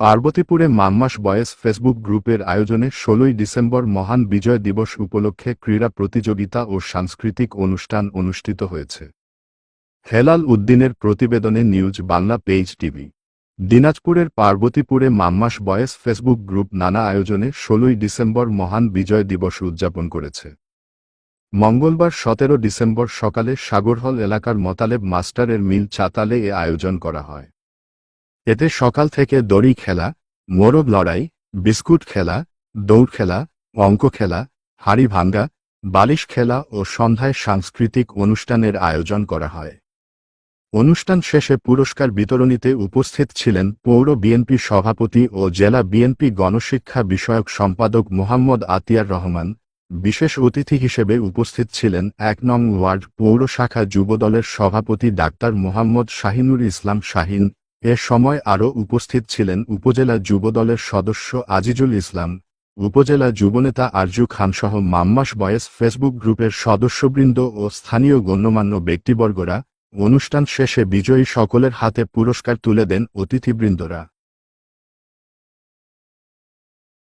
পার্বতীপুরে mamma's বয়েস Facebook গ্রুপের আয়োজনে ষোলোই ডিসেম্বর মহান বিজয় দিবস উপলক্ষে ক্রীড়া প্রতিযোগিতা ও সাংস্কৃতিক অনুষ্ঠান অনুষ্ঠিত হয়েছে। হেলাল উদ্দিনের প্রতিবেদনে নিউজ বাংলা পেজ টিভি। দিনাজপুরের পার্বতীপুরে মাম্মাস বয়েস ফেসবুক গ্রুপ নানা আয়োজনে ষোলোই ডিসেম্বর মহান বিজয় দিবস উদযাপন করেছে। মঙ্গলবার সতেরো ডিসেম্বর সকালে সাগরহল এলাকার মতালেব মাস্টারের মিল চাতালে এ আয়োজন করা হয়। এতে সকাল থেকে দড়ি খেলা, মোরগ লড়াই, বিস্কুট খেলা, দৌড় খেলা, অঙ্ক খেলা, হাড়ি ভাঙ্গা, বালিশ খেলা ও সন্ধ্যায় সাংস্কৃতিক অনুষ্ঠানের আয়োজন করা হয়। অনুষ্ঠান শেষে পুরস্কার বিতরণীতে উপস্থিত ছিলেন পৌর বিএনপি সভাপতি ও জেলা বিএনপি গণশিক্ষা বিষয়ক সম্পাদক মোহাম্মদ আতিয়ার রহমান, বিশেষ অতিথি হিসেবে উপস্থিত ছিলেন এক নং ওয়ার্ড পৌর শাখা যুবদলের সভাপতি ডাক্তার মোহাম্মদ শাহিনুর ইসলাম শাহিন এ সময় আরও উপস্থিত ছিলেন উপজেলা যুবদলের সদস্য আজিজুল ইসলাম, উপজেলা যুবনেতা আরজু খানসহ মাম্মাস বয়েস ফেসবুক গ্রুপের সদস্যবৃন্দ ও স্থানীয় গণ্যমান্য ব্যক্তিবর্গরা অনুষ্ঠান শেষে বিজয়ী সকলের হাতে পুরস্কার তুলে দেন অতিথিবৃন্দরা।